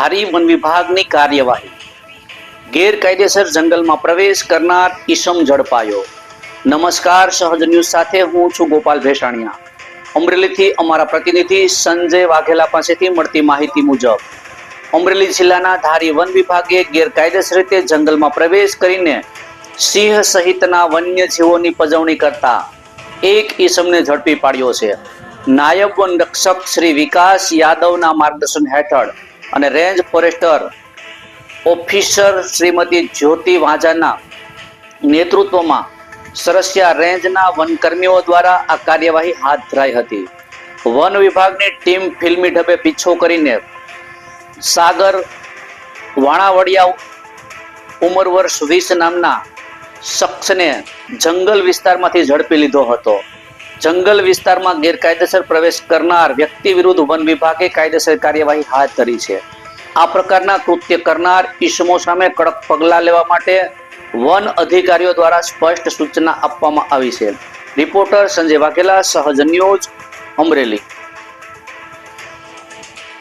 ધારી one વિભાગની કાર્યવાહી. ગેરકાયદેસર જંગલમાં પ્રવેશ કરનાર ઈસમ ઝડપાયો. નમસ્કાર, સહજ ન્યૂઝ સાથે હું છું ગોપાલ ભેસાણિયા. અમરેલીથી અમારા પ્રતિનિધિ સંજય વાઘેલા પાસેથી મળતી માહિતી મુજબ, અમરેલી જિલ્લાના ધારી વન વિભાગે ગેરકાયદેસર રીતે જંગલમાં પ્રવેશ કરીને સિંહ સહિતના વન્ય જીવોની પજવણી કરતા એક ઈસમને ઝડપી પાડ્યો છે. નાયબ વન રક્ષક શ્રી વિકાસ યાદવના માર્ગદર્શન હેઠળ અને range forester officer Shrimati Jyoti વાંઝાના નેતૃત્વમાં સરસિયા રેન્જના વનકર્મીઓ દ્વારા આ કાર્યવાહી હાથ ધરાઈ હતી. વન વિભાગની ટીમ ફિલ્મી ઢબે પીછો કરીને સાગર વાણાવડિયા ઉંમર વર્ષ વીસ નામના શખ્સને જંગલ વિસ્તારમાંથી ઝડપી લીધો હતો. જંગલ વિસ્તારમાં ગેરકાયદેસર પ્રવેશ કરનાર વ્યક્તિ વિરુદ્ધ વન વિભાગે કાયદેસર કાર્યવાહી હાથ ધરી છે. આ પ્રકારના કૃત્ય કરનાર ઈસમો સામે કડક પગલાં લેવા માટે વન અધિકારીઓ દ્વારા સ્પષ્ટ સૂચના આપવામાં આવી છે. રિપોર્ટર સંજય વાઘેલા, સહજ ન્યૂઝ, અમરેલી.